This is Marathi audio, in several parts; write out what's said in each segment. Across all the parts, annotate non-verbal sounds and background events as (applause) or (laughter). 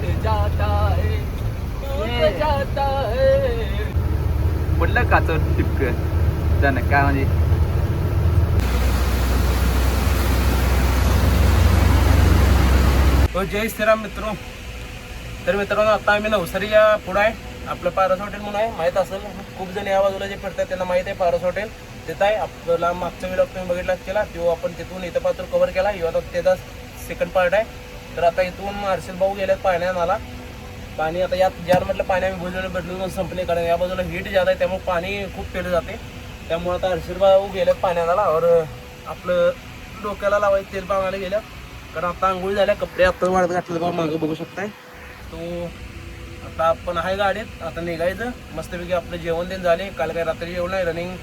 टूट जाता है टूट जाता है। काच टिपक? त्यानं काय म्हणजे? हो जय श्रीराम मित्र. तर मित्रांनो आता आम्ही नवसारी या पुढं आहे. आपलं पारस हॉटेल म्हणून आहे. माहीत असेल खूप जण या बाजूला जे फिरतात त्यांना माहीत आहे पारस हॉटेल. तिथं आहे. आपला मागचा व्हिडिओ तुम्ही बघितला केला. तो आपण तिथून इथं पात्र कव्हर केला. आता त्याचा सेकंड पार्ट आहे. तर आता इथून मार्शल भाऊ गेल्यात पाण्यात आला पाणी आता यात ज्या म्हटलं पाणी आम्ही भुजलेलं बदलून संपले कारण या बाजूला हीट जात आहे त्यामुळे पाणी खूप पेलं जाते. त्यामुळे आता हर्षद भाऊ गेल्यात पाण्यात आला और आपलं डोक्याला लावायचं तेल पाण्याला गेल्या कारण आता आंघोळी झाल्या कपडे आता वाढत घातले बा मागं बघू शकताय. तो आता आपण आहे गाडीत आता निघायचं. मस्तपैकी आपलं जेवण देण झाले. काल काय रात्री जेवण आहे रनिंग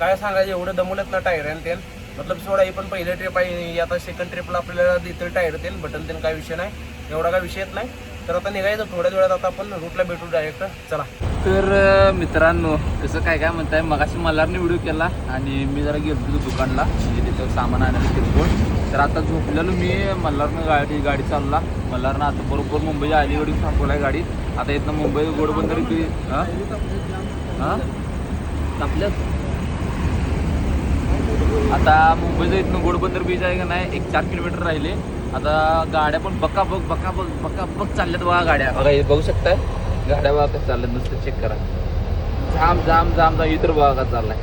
काय सांगायचं एवढं दमवलं ना टायर आणि तेल. मतलब सोडा ही पण पहिल्या ट्रिप आहे. आता सेकंड ट्रिपला आपल्याला देतील टायर तेल बटन तेल काय विषय नाही. एवढा काय विषय येत नाही. तर आता निघायचं थोड्या वेळात आता आपण रूटला भेटू डायरेक्ट चला. तर मित्रांनो कसं काय काय म्हणताय मगाशी मल्हारने व्हिडिओ केला आणि मी जरा गेलो होतो दुकानला. म्हणजे तिथं सामान आणायला किरकोळ तर आता झोपलेलो मी मल्हारनं गाडी गाडी चालला. मल्हारनं आता बरोबर मुंबईच्या अलीकडून थांबवलाय गाडी. आता इथनं मुंबई गोडबंदर की हां हां तापल्यात आता मुंबईचं इथनं घोडबंदर बीच आहे का नाही एक चार किलोमीटर राहिले. आता गाड्या पण बकाबक बकाबक बकाबक चालल्यात बघा गाड्या. बघा हे बघू शकताय? गाड्या बघा कसं चालल्यात नुसतं चेक करा. जाम जाम जाम जाम इतर बघा का चाललाय.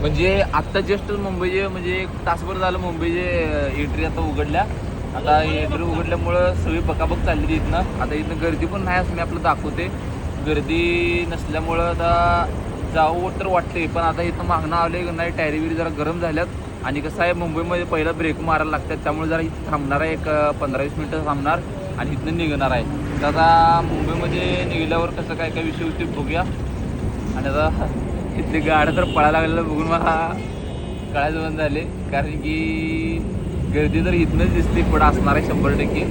म्हणजे आत्ता जस्ट मुंबईचे म्हणजे एक तासभर झालं मुंबईचे एंट्री आता उघडल्या. आता एंट्री उघडल्यामुळं सगळी बकाबक चालली इथनं. आता इथनं गर्दी पण नाही असं मी आपलं दाखवते. गर्दी नसल्यामुळं आता जावं तर वाटते पण आता इथं मागणं आले नाही टायरी बिरी जरा गरम झाल्यात. आणि कसं आहे मुंबईमध्ये पहिला ब्रेक मारायला लागतात त्यामुळे जरा इथं थांबणार आहे एक पंधरा वीस मिनटं थांबणार आणि इथनं निघणार आहे. तर आता मुंबईमध्ये निघाल्यावर कसं काय काय विषय होते बघूया. आणि आता (laughs) इथली गाड्या तर पळायला लागलेलं बघून मला कळायचं बंद झाले. कारण की गर्दी तर इथनंच दिसते पुढं असणार आहे शंभर टक्के.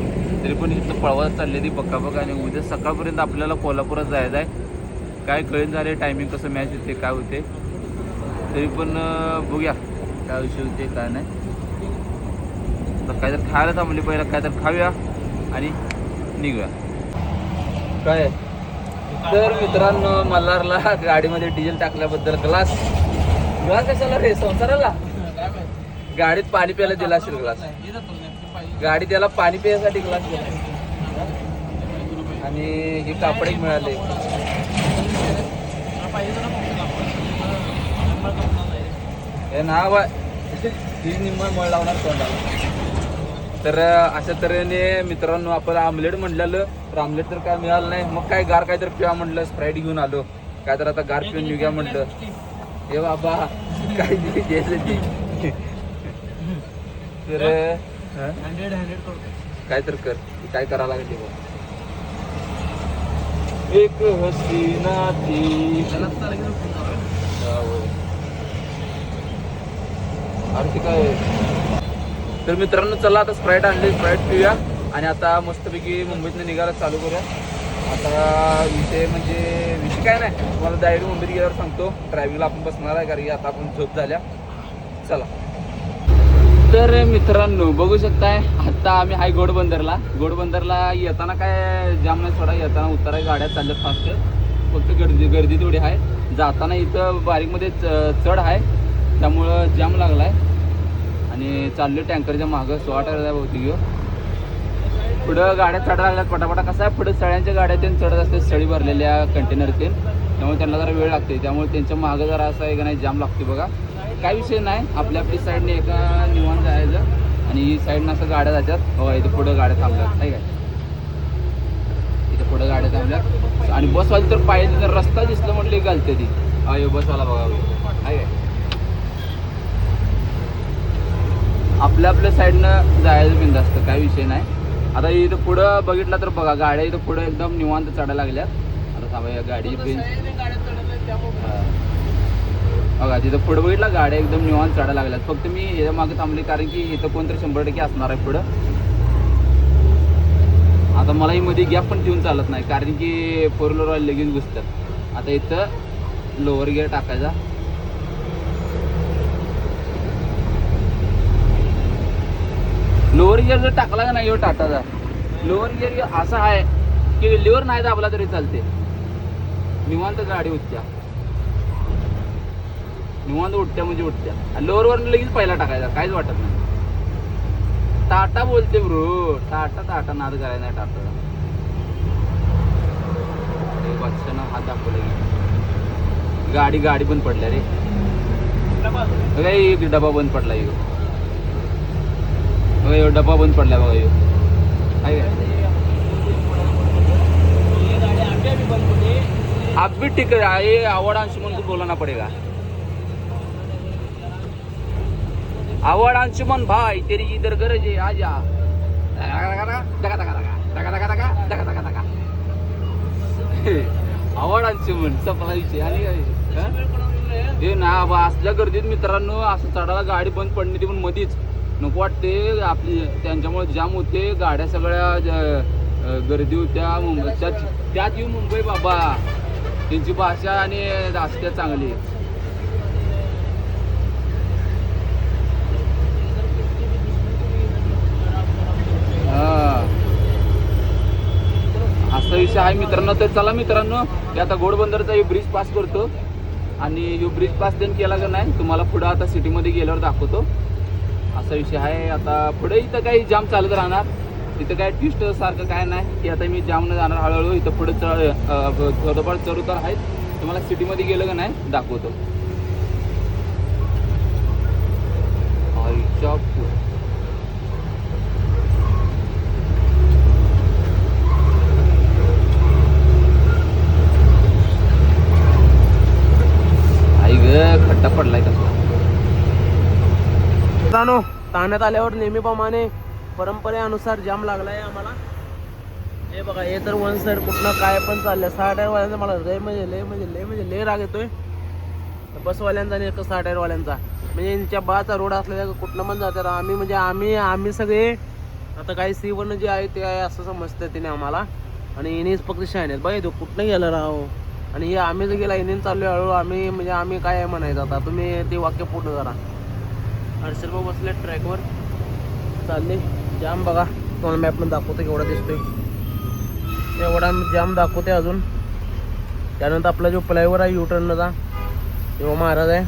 तरी पण इथनं पळवत चाललेली ती बक्का आणि उद्या सकाळपर्यंत आपल्याला कोल्हापुरात जायचं आहे. काय कळेन झाले टायमिंग कसं मॅच होते काय होते तरी पण बघूया काय विषय होते काय नाही. तर काय तर खायला थांबली पहिला काय तर खाऊया आणि निघूया. काय? तर मित्रांनो मल्हारला गाडीमध्ये डिझेल टाकल्याबद्दल ग्लास ग्लास कशाला रे? संसाराला? गाडीत पाणी प्यायला दिला असेल ग्लास गाडी त्याला पाणी प्यायसाठी ग्लास दिला. आणि हे कापडे मिळाले. हे आहे. ही निम्मा मळ लावणार तोंडाला. तर अशा तऱ्हेने मित्रांनो आपण आमलेट म्हणलेलं तर आमलेट तर काय मिळालं नाही. मग काय गार काय तर पिवा म्हणलं स्प्राईट घेऊन आलो. काय तर आता गार पिऊन निघूया म्हणलं हे बाबा काय घ्यायचं तर काय तर कर. काय करावं लागेल. एक हसीना थी आणखी काय? तर मित्रांनो चला आता स्प्राईट आणली स्प्राईट पिऊया. आणि आता मस्तपैकी मुंबईतनं निघायला चालू करूया. आता विषय म्हणजे विषय काय नाही. तुम्हाला डायरेक्ट मुंबईत गेल्यावर सांगतो. ड्रायव्हिंगला आपण बसणार आहे कारण की आता आपण झोप झाल्या. चला. तर मित्रांनो बघू शकताय आता आम्ही हाय घोडबंदरला. घोडबंदरला येताना काय जाम नाही थोडा येताना उतारा गाड्या चालल्यात फास्ट फक्त गर्दी गर्दी तेवढी आहे. जाताना इथं बारीकमध्ये च- चढ आहे. त्यामुळं जाम लागलाय. आणि चाललो टँकरच्या मागं. स्वाट आहे बहुतेक पुढं गाड्या चढा लागल्यात पटापटा कसं आहे पुढं सळ्यांच्या गाड्या ते चढत असते सळी भरलेल्या कंटेनर ते त्यामुळे त्यांना जरा वेळ लागते त्यामुळे त्यांच्या मागं जरा असं आहे का नाही जाम लागते बघा. काय विषय नाही. आपल्या आपली साईडने एका निवांत जायचं. आणि ही साईडनं असं गाड्या जातात. हो इथं पुढं गाड्या थांबल्यात. नाही काय? इथं पुढं गाड्या थांबल्यात. आणि बसवाली तर पाहिजे तर रस्ता दिसलं म्हटलं घालते ती. अयो बसवाला बघा. काय? आपल्या आपल्या साईडनं जायचं बिंद असतं काय विषय नाही. आता इथं पुढं बघितलं तर बघा गाड्या इथं पुढं एकदम निवांत चढायला लागल्यात. आता थांबा या हा. बघा तिथं पुढं बघितलं गाड्या एकदम निवांत चढायला लागल्यात. फक्त मी याच्या मागे थांबली कारण की इथं कोणतरी शंभर टक्के असणार आहे पुढं. आता मला ही मध्ये गॅप पण ठेवून चालत नाही कारण की फोर व्हीलर लगेच घुसतात. आता इथं लोअर गिअर टाकायचा. लोअर गिअर जर टाकला का नाही टाटाचा? लोअर गिअर असा आहे की लिव्हर नाही दाबला तरी चालते. निवांत गाडी उठत्या निवांत उठत्या म्हणजे उठत्या. आणि लोअरवर लगेच पहिला टाकायचा. काहीच वाटत नाही. टाटा बोलते ब्रो. टाटा टाटा. नाद करायला नाही टाटा. बादशानं हात दाखवला गाडी गाडी बंद पडल्या रे. बघा एक डबा बंद पडला यो बघा डबा बंद पडला बघा यो काय? आप भी ठीक आहे आवड अवार्ड म्हणून बोलाना पड़ेगा. आवड अंशुमन भाई तेरी इधर गरज आहे आजा. आवड अंशुमन सप्लायची विषय आणि काय? हा? हे ना बा असल्या गर्दीत मित्रांनो असं चढायला गाडी बंद पडणे ती पण मधीच. नको वाटते आपली त्यांच्यामुळे जाम होते गाड्या सगळ्या ज- गर्दी होत्या मुंबईच्या. त्यात येऊ मुंबई बाबा. त्यांची भाषा आणि असते चांगली हा. अपेक्षा आहे मित्रांनो. तर चला मित्रांनो की आता घोडबंदरचा हे ब्रिज पास करतो. आणि यो ब्रिज पास देऊन केला का नाही तुम्हाला पुढं आता सिटीमध्ये गेल्यावर दाखवतो. असा विषय आहे. आता पुढे इथं काही जाम चालत राहणार. इथं काय ट्विस्ट सारखं काय नाही. की आता मी जामनं जाणार हळूहळू इथं पुढे चढ थोडंफार चढ उतार आहेत. तुम्हाला सिटीमध्ये गेलं का नाही दाखवतो आईच्या पु- आई ग खड्डा पडलाय कसला ठाण्यात ताण्यात आल्यावर नेहमीप्रमाणे परंपरेनुसार जाम लागला आहे आम्हाला. हे बघा हे तर वन साईड कुठनं काय पण चाललं सहा टायरवाल्यांचा मला लय म्हणजे लय म्हणजे लय म्हणजे लय राग येतोय. बसवाल्यांचा आणि एक सहा टायरवाल्यांचा म्हणजे यांच्या बाचा रोड असलेल्या कुठनं पण जातात. आम्ही म्हणजे आम्ही आम्ही सगळे आता काही सी जे आहे ते आहे असं समजतं तिने आम्हाला. आणि इनेच फक्त शाईन आहेत. बाई तो कुठनं गेला राहो आणि हे आम्ही जर गेला इनेन चाललो हळूहळू. आम्ही म्हणजे आम्ही काय म्हणायचं आता? तुम्ही ते वाक्य पूर्ण करा. हर्षल भाऊ बसले ट्रॅकवर. चालले. जाम बघा. तुम्हाला मॅपमध्ये दाखवतो केवढा दिसतोय. एवढा जाम दाखवते अजून. त्यानंतर आपला जो फ्लायओव्हर आहे युटर्नचा तेव्हा महाराज आहे.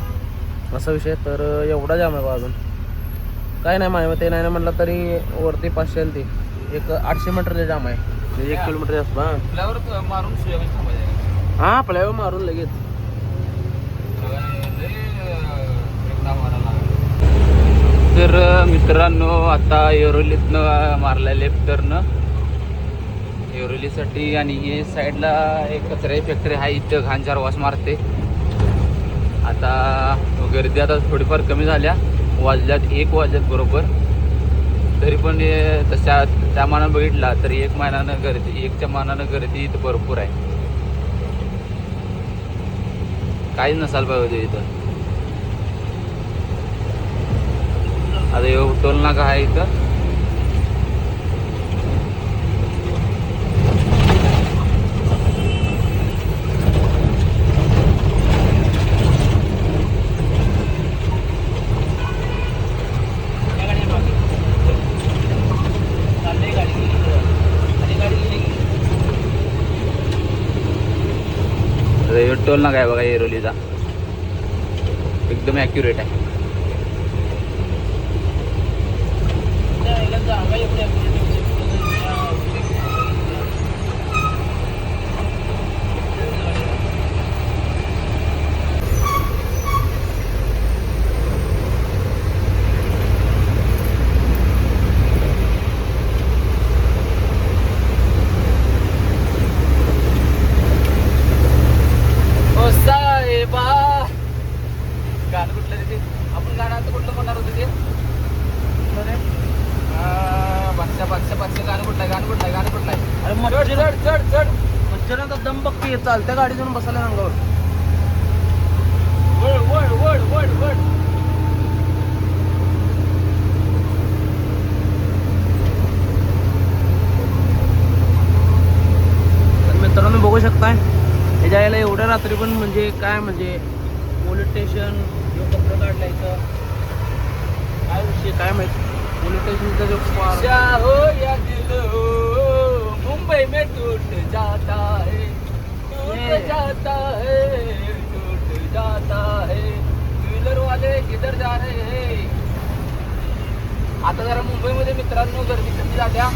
असा विषय. तर एवढा जाम आहे बा अजून. काय नाही माझ्या मते नाही ना म्हटलं तरी वरती पाचशे आणि ते. एक आठशे मीटरचे जाम आहे. म्हणजे एक किलोमीटर जास्त हां. आपल्यावर मारून हां फ्लायओव्हर मारून लगेच. तर मित्रांनो आता येरोलीतनं मारलाय लेफ्ट टर्न एरोलीसाठी आणि हे साईडला एक कचरा फॅक्टरी आहे इथं घाण चार वास मारते. आता गर्दी आता थोडीफार कमी झाल्या. वाजल्यात एक वाजल्यात बरोबर. तरी पण तशा त्या मानानं बघितला तरी एक महिन्यानं गर्दी एकच्या मानानं गर्दी इथं भरपूर आहे. काहीच नसायला पाहिजे इथं. आता ह्यो टोल नाका आहे इथं? टोल नाका आहे बघा एरोलीचा एकदम ॲक्युरेट आहे ओ साहेबा गाणं कुठलं तिथे आपण गाणं आता कुठलं म्हणणार होतं ते आ, बादशा बादशा बादशा गाणं कुठलं आहे गाणं कुठलं आहे गाणं कुठलं आहे अरे चढ मच्छर चढ चढ चढ मच्छरांचा दम बघते चालत्या गाडी जाऊन बसायला अंगावर वळ वळ वळ वळ वळ तर मित्रांनो बघू शकताय ह्याच्या रात्री पण म्हणजे काय म्हणजे पोलीस स्टेशन कपडे काढलायचं काय विषय काय माहिती? पोलीस स्टेशनचा जो हो या दिल. हो मुंबई में टूट जाता है. टूट। जाता है. टूट जाता है. व्हीलर वाले किधर जा रहे हैं? आता जरा मुंबईमध्ये मित्रांनो गर्दी कमी झाल्या.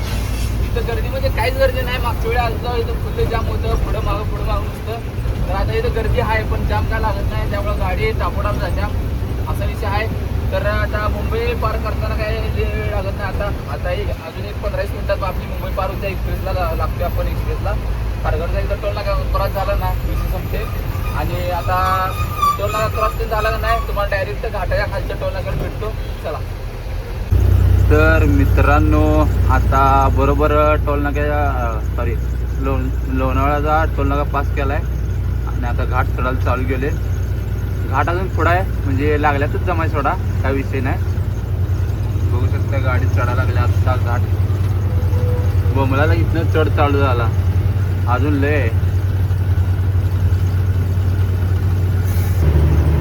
इथं गर्दीमध्ये काहीच गर्दी नाही. मागच्या वेळी आलं इथं फुलं जाम होतं पुढं मागं पुढं मागं नुसतं तर आता इथं गर्दी आहे पण जाम काय लागत नाही. त्यामुळं गाडी तापोडाप जात्या. असा विषय आहे. तर आता मुंबई पार करताना काय वेळ लागत नाही आता. आता एक अजून एक पंधरा मिनिटात आपली मुंबई पार होत्या एक्सप्रेसला लागतो लागतोय आपण एक्सप्रेसला. खारगडचा एकदा टोल नाका क्रॉस झाला ना विषय संपते. आणि आता टोल नाका क्रॉस ते झाला का नाही? तुम्हाला डायरेक्ट घाटाच्या खालच्या टोल नाक्यावर भेटतो. चला. तर मित्रांनो आता बरोबर टोलनाक्या सॉरी लोण लोणावळ्याचा टोलनाका पास केला आहे आणि आता घाट चढायला चालू केले. घाट अजून पुढं आहे म्हणजे लागल्यातच जमाय सोडा काय विषय नाही. बघू शकता गाडी चढा लागल्या आत्ता घाट. बोमलाला इथनं चढ चालू झाला. अजून लय आहे.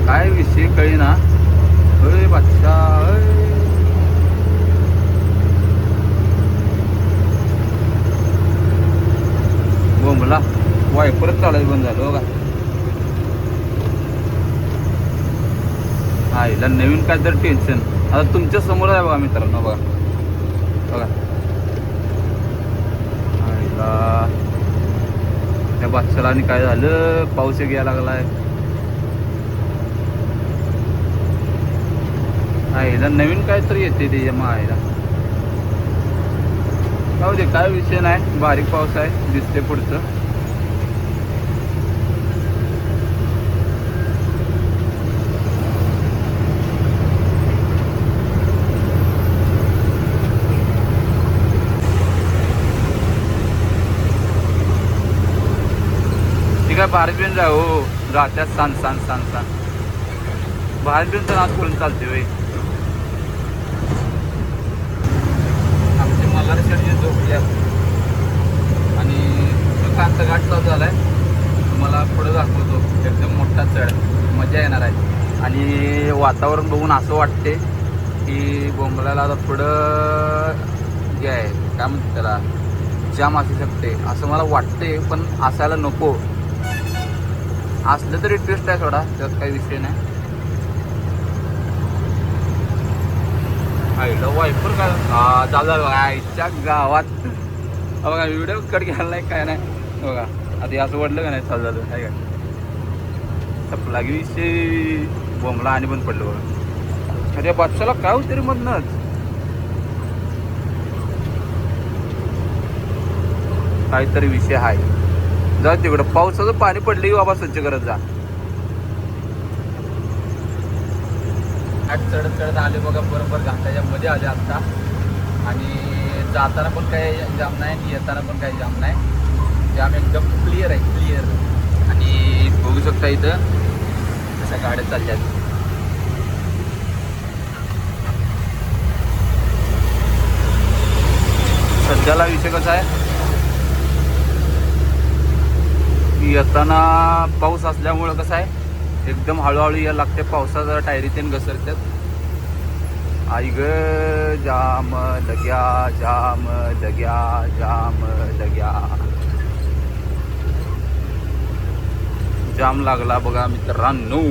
काय विषय कळी ना अरे. बादशा अय. बोंबला वायपरच चालायचं बंद झालं का हा हिला नवीन काय तर टेन्शन आता तुमच्यासमोर आहे बघा मित्रांनो बघा. बघा. हिला त्या बादशाला आणि काय झालं? पाऊस एक यायला लागलाय. हा हिला नवीन काय तरी येते त्याच्या मायला. जाऊ दे काय विषय नाही. बारीक पाऊस आहे दिसते पुढचं. भारत बिन जा हो राहत्या सांग सांग सांग सांग भारत बिन तर आज करून चालते होय. आमचे मल्हार शेडचे झोपले आणि कांचा घाट चालू झालाय. तुम्हाला पुढं दाखवतो. एकदम मोठा चढ. मजा येणार आहे. आणि वातावरण बघून असं वाटते की बोंबलाला आता पुढं जे आहे. काय म्हणते त्याला? जाम असू शकते. असं मला वाटते पण असायला नको. असलं तरी ट्विस्ट आहे थोडा त्यात काही विषय नाही. आईला वायपर काय? झालं आईच्या गावात. बघा व्हिडिओ कट घ्यायला नाही काय नाही. बघा आता असं वाटलं का नाही? चालू झालं काय काय सपला विषय. बोंबला आणि पण पडलं बघा. अरे बादशाला काय होत तरी मधनच? काहीतरी विषय आहे. जा तिकडं. पावसाचं पाणी पडलं की बाबा स्वच्छ करत जा. चढत चढत आले बघा बरोबर घाटाच्या मध्ये आले आता. आणि जाताना पण काही जाम नाही आणि येताना पण काही जाम नाही. जाम एकदम क्लिअर आहे क्लिअर आणि बघू शकता इथं तशा गाड्या चालल्या सध्याला विषय कसा आहे? की येताना पाऊस असल्यामुळं कसं आहे एकदम हळूहळू या लागते. पावसाचा टायरी तेन घसरतात आई ग जाम लग्या जाम लग्या जाम लग्या जाम लागला बघा मित्रांनो.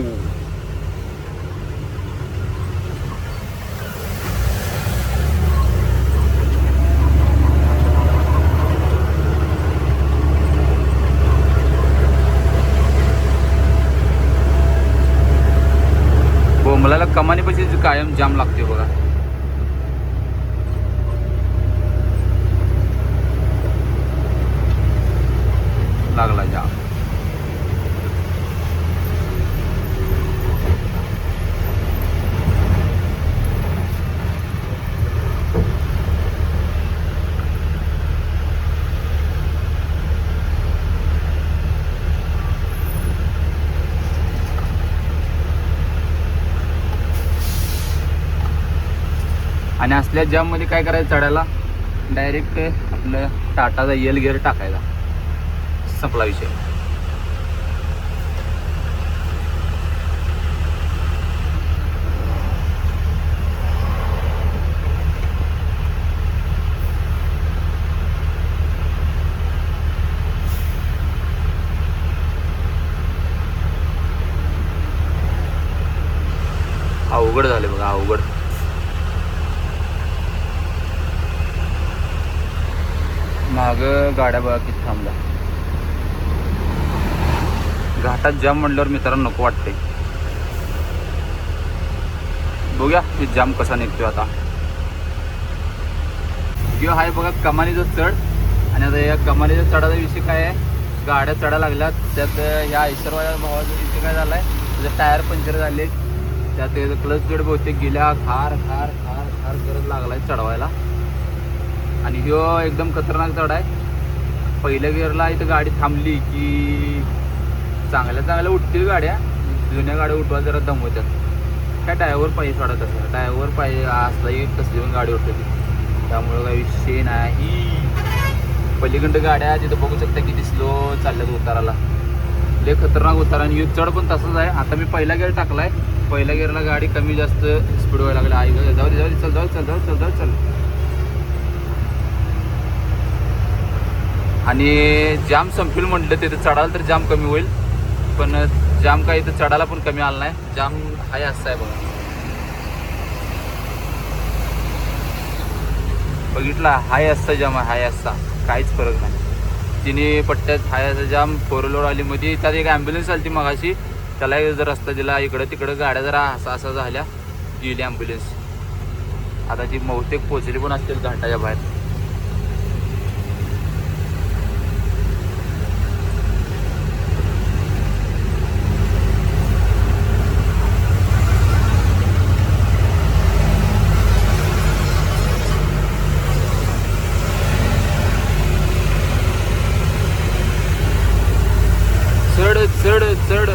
कमानी कमानीपाशी कायम जाम लागते बघा लागला जाम आणि असल्या जाममध्ये काय करायचं चढायला? डायरेक्ट आपलं टाटाचा येल गिअर टाकायचा. संपला विषय माग गाड्या बघा किती थांबल्या. घाटात जाम म्हणल्यावर मित्रांनो नको वाटते बघूया हे जाम कसा निघतोय आता. किंवा हाय बघा कमानीचा चढ. आणि आता या कमानीच्या चढाचा विषय काय आहे? गाड्या चढा लागल्यात. त्यात ह्या ऐश्वर्या भावाचा विषय काय झालाय? त्याचे टायर पंक्चर झाले त्यात क्लच जोड बहुतेक गेल्या खार खार खार खार करत लागलाय चढवायला. आणि ह्यो एकदम खतरनाक चढ आहे. पहिल्या गिअरला इथं गाडी थांबली की चांगल्या चांगल्या उठतील गाड्या जुन्या गाड्या उठवायला जरा दमवतात काय टायरवर पाहिजे सोडत असं टायरवर पाहिजे असला एक कसली पण गाडी उठते त्यामुळं काही विषय नाही. पलीकडं गाड्या तिथं बघू शकता किती स्लो चालल्यात उताराला. लय खतरनाक उतारा आणि युथ चढ पण तसंच आहे. आता मी पहिला गेअर आहे पहिल्या गेअरला गाडी कमी जास्त स्पीड व्हायला लागली. आई जाऊ दे, जाऊ दे, चल जाऊ दे, चल जाऊ चल जाऊ दे, चल. आणि जाम संपील म्हटलं तिथं चढाल तर जाम कमी होईल. पण जाम काही इथं चढायला पण कमी आला नाही. जाम हाय असं आहे बघा. बघितला हाय असता जाम आहे हाय असता. काहीच फरक नाही. तिने पट्ट्यात हाय असं जाम फोर व्हीलर आली. मध्ये त्यात एक ॲम्ब्युलन्स आली ती मगाशी. त्याला एक जर रस्ता दिला इकडं तिकडं गाड्या जरा असा असा झाल्या. गेली ॲम्ब्युलन्स आता ती बहुतेक पोचली पण असतील घाटाच्या बाहेर चढ चढ चढ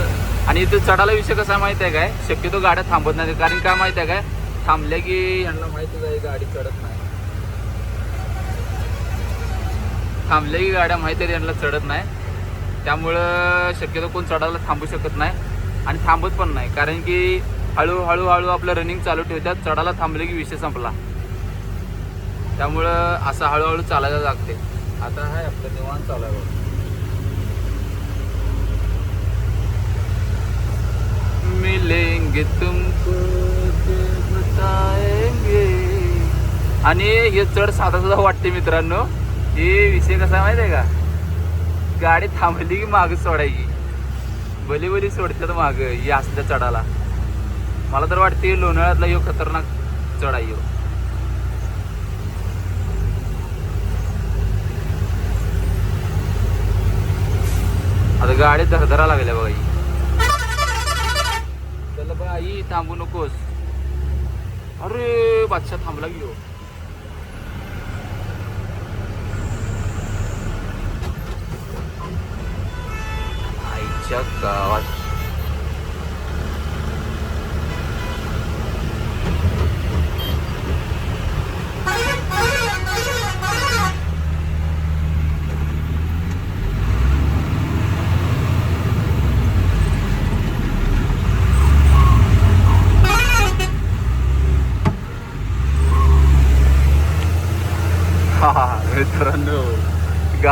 आणि इथे चढायला विषय कसा आहे माहिती आहे काय? शक्यतो गाड्या थांबत नाही कारण काय माहिती आहे काय? थांबल्या की यांना माहितीच आहे गाडी चढत नाही. थांबल्या की गाड्या माहिती आहे यांना चढत नाही. त्यामुळं शक्यतो कोण चढायला थांबू शकत नाही. आणि थांबत पण नाही. कारण की हळूहळू हळू आपलं रनिंग चालू ठेवतात. चढायला थांबले की विषय संपला. त्यामुळं असं हळूहळू चालायला लागते. आता आहे आपलं निवांत चालू आहे तुमको बताएंगे आणि हे चढ साधा सुद्धा वाटते मित्रांनो. हे विषय कसा माहिती आहे का? गाडी थांबली की माग सोडायची. भली भली सोडतात माग हे असल्या चढाला मला तर वाटते लोणाळ्यातला यो खतरनाक चढ यो आता गाडी धरधरा लागल्या बघा त्याला चल आई थांबू नकोस. अरे बादशाह थांबला की हो. आईच्या गावात हा, हा, मित्रांनो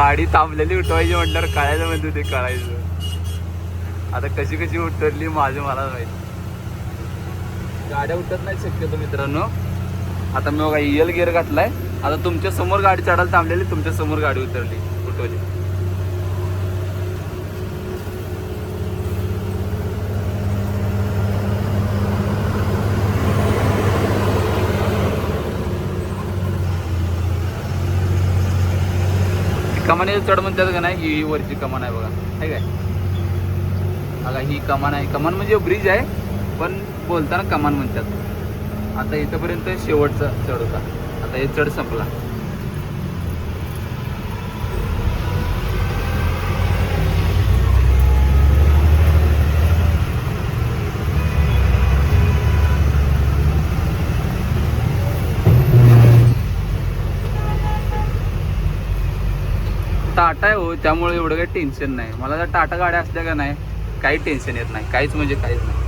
गाडी थांबलेली उठवायची म्हटल्यावर कळायचं म्हणतो ते कळायचं. आता कशी कशी उतरली माझं मला माहिती गाड्या उठत नाही शक्यतो मित्रांनो. आता मी बघा इयल गिअर घातलाय. आता तुमच्यासमोर गाडी चढायला थांबलेली तुमच्यासमोर गाडी उतरली उठवली. कमानीचं चढ म्हणतात का नाही ही वरची कमान आहे बघा. आहे काय? बघा ही कमान आहे. कमान म्हणजे ब्रिज आहे पण बोलताना कमान म्हणतात. आता इथंपर्यंत शेवटचा चढ होता. आता हे चढ संपला. टाटा आहे हो त्यामुळे एवढं काही टेन्शन नाही. मला जर टाटा गाड्या असल्या का नाही काही टेन्शन येत नाही. काहीच म्हणजे काहीच नाही.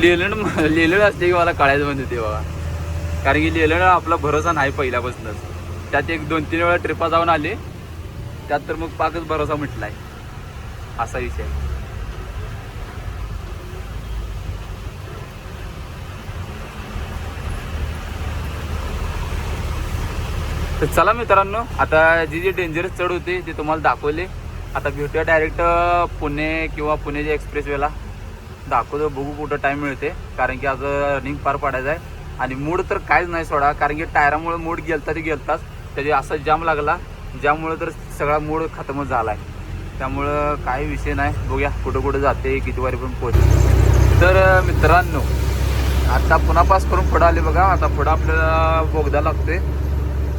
लिहिलं लिहिलं असते की मला कळायचं म्हणते ते बाबा. कारण की लिहिलं आपला भरोसा नाही पहिल्यापासूनच. त्यात एक दोन तीन वेळा ट्रिपा जाऊन आले त्यात तर मग पाकच भरोसा म्हटलाय. असा विषय. तर चला मित्रांनो आता जी जी डेंजरस चढ होते ते तुम्हाला दाखवले. आता भेटूया डायरेक्ट पुणे किंवा पुण्याच्या एक्सप्रेसवेला दाखवतो बघू कुठं टाईम मिळते. कारण की आज रनिंग पार पाडायचं आहे. आणि मूड तर काहीच नाही सोडा कारण की टायरामुळे मूड गेलता ते गेलताच. त्याची असा जाम लागला ज्यामुळं तर सगळा मूड खतम झाला आहे त्यामुळं काही विषय नाही. बघूया कुठं कुठं जाते किती वारीपर्यंत पोहोचते. तर मित्रांनो आता पुन्हा पास करून पुढं आले बघा. आता पुढं आपल्याला बोगदा लागतोय.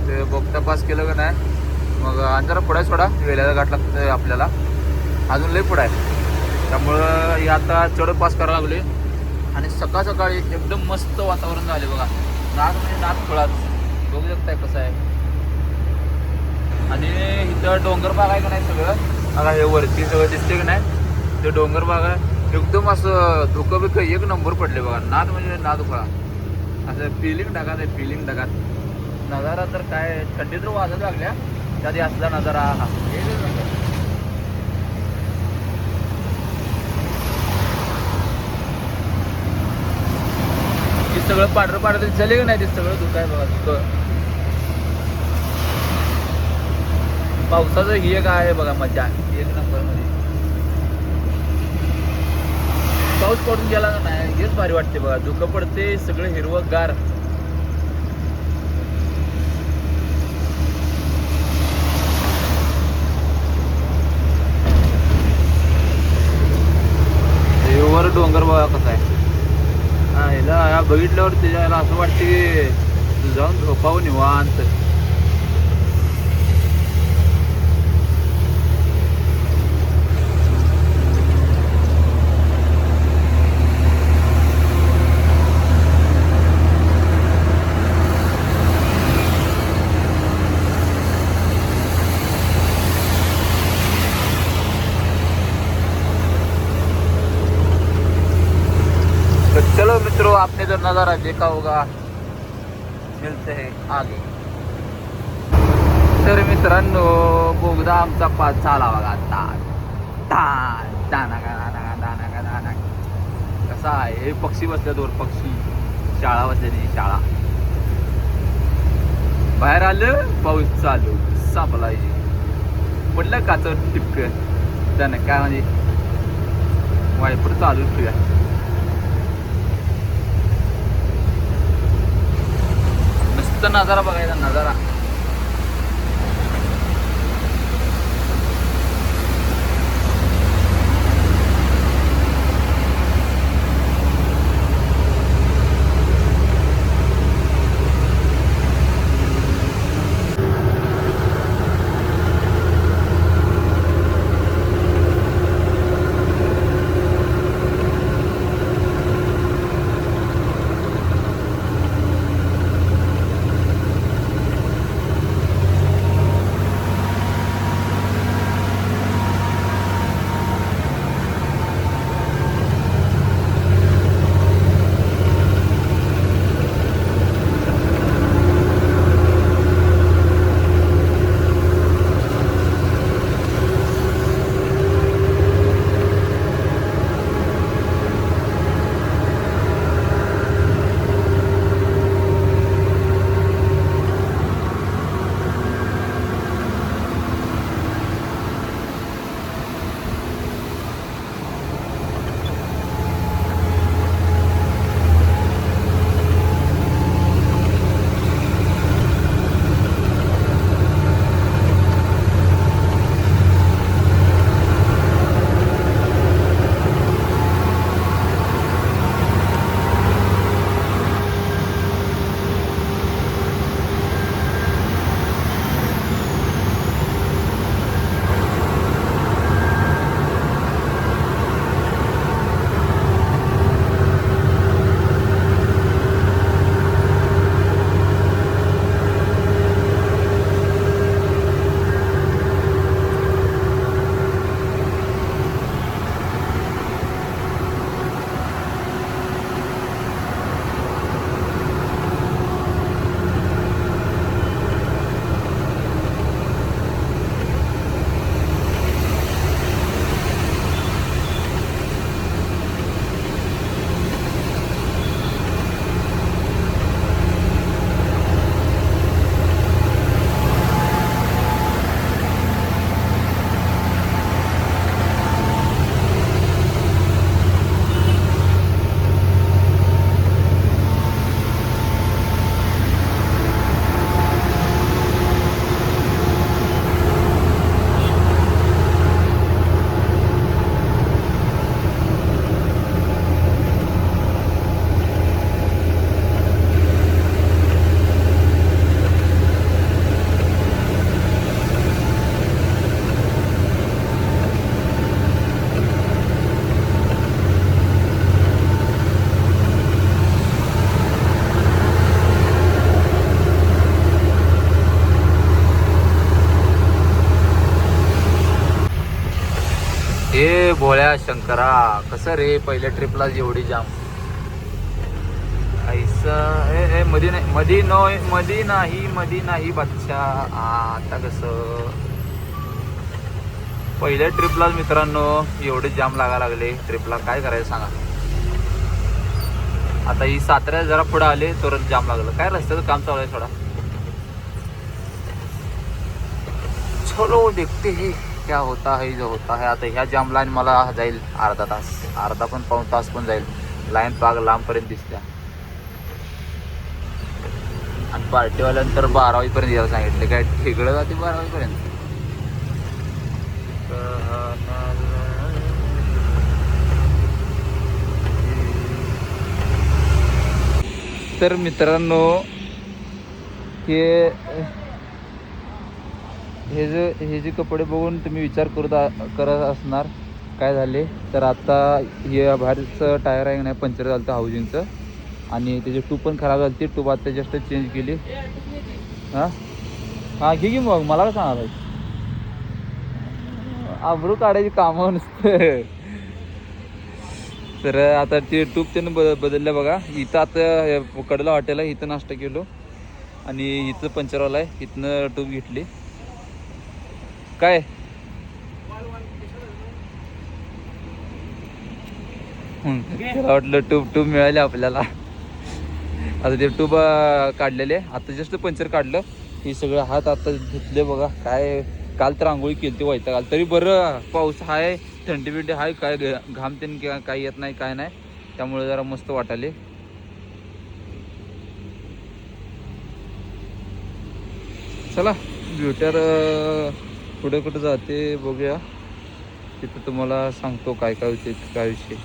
ते बोगदा पास केलं का नाही मग अंधारा पुढे सोडा वेल्याचा घाट लागतं आपल्याला. अजून लई पुढं आहे. त्यामुळं हे आता चढ पास करायला लागले आणि सकाळ सकाळी एकदम मस्त वातावरण झाले बघा. नाद म्हणजे नाद खुळाच बघू शकताय कसं आहे. आणि इथं डोंगर भाग आहे का नाही सगळं? बघा हे वरती सगळं दिसते का नाही? ते डोंगर भाग आहे. एकदम असं धुकं बिकं एक नंबर पडले बघा. नाद म्हणजे नाद खुळा असं फिलिंग टाकात आहे फिलिंग ढगात. नजारा तर काय थंडी तर वाजत लागल्या. त्याआधी असला नजारा हा. सगळं पांढरं पांढरं झाले का नाही ते सगळं धुकं आहे बघा धुक पावसाचं ही एक आहे बघा मजा एक नंबरमध्ये पाऊस पडून गेला का नाही हेच भारी वाटते बघा. धुकं पडते सगळं हिरवं गार डोंगर बघा कसा आहे. हा ह्याला बघितल्यावर त्याला असं वाटते की जाऊन झोपावं निवांत तो चलो मित्रों नज़ारा देखा होगा। मिलते हैं आगे। तर मित्रांनो बोगदा आमचा पाच झाला बघा. तान तान दाना दाना दाना कसा आहे? हे पक्षी बसल्या दोन पक्षी. शाळा बसल्याने शाळा. बाहेर आलं पाऊस चालू. सापला पडलं काच टिपक. त्यानं काय म्हणजे वायपर चालू ठेवूया. नुसतं नजारा बघायचा नजारा. शंकरा कसं रे पहिल्या ट्रिपला एवढी जाम ऐसा ए ए मधी नाही मधी नो मधी नाही मधी नाही बादशा आता कसं? पहिल्या ट्रिपला मित्रांनो एवढे जाम लागा लागले. ट्रिपला काय करायचं सांगा. आता ही साताऱ्या जरा पुढे आले तर जाम लागलं. काय रस्त्याचं काम चालू आहे थोडा. चलो देखते हे. क्या होता है जो होता है आता ह्या जाम लाईन मला जाईल अर्धा तास. अर्धा पण पाऊन तास पण जाईल. लाईन पाग लांबपर्यंत दिसत्या. आणि पार्टीवाल्यानंतर बारावीपर्यंत यायला सांगितले. काय ठेगडं जाते बारावीपर्यंत. तर मित्रांनो हे हे जे हे जे कपडे बघून तुम्ही विचार करत आ- करत असणार काय झाले तर आता हे बाहेरचं टायर आहे नाही पंक्चर झालं होतं हाऊसिंगचं आणि त्याची टूब पण खराब झाली ती टूब आता जस्ट चेंज केली. हां? हां घे घे मग मला काय सांगा आबरू काढायची कामं नसतं. तर आता ते टूब त्यानं ब बदललं बघा. इथं आता कडलं हॉटेल आहे इथं नाश्ता केलो. आणि इथं पंचरवाला आहे इथनं टूब घेतली. काय? त्याला वाटलं टूब टूब मिळाले आपल्याला. आता ते टूब काढलेले. आता जस्ट पंचर काढलं. हे सगळं हात आता धुतले बघा. काय काल तर आंघोळी केली ते व्हायचं काल तरी बरं. पाऊस आहे थंडी बिंडी आहे काय घाम तेन काय येत नाही काय नाही. त्यामुळे जरा मस्त वाटाले. चला ब्युटर पुढे कुठं जाते बघूया. तिथं तुम्हाला सांगतो काय काय विषय काय विषय.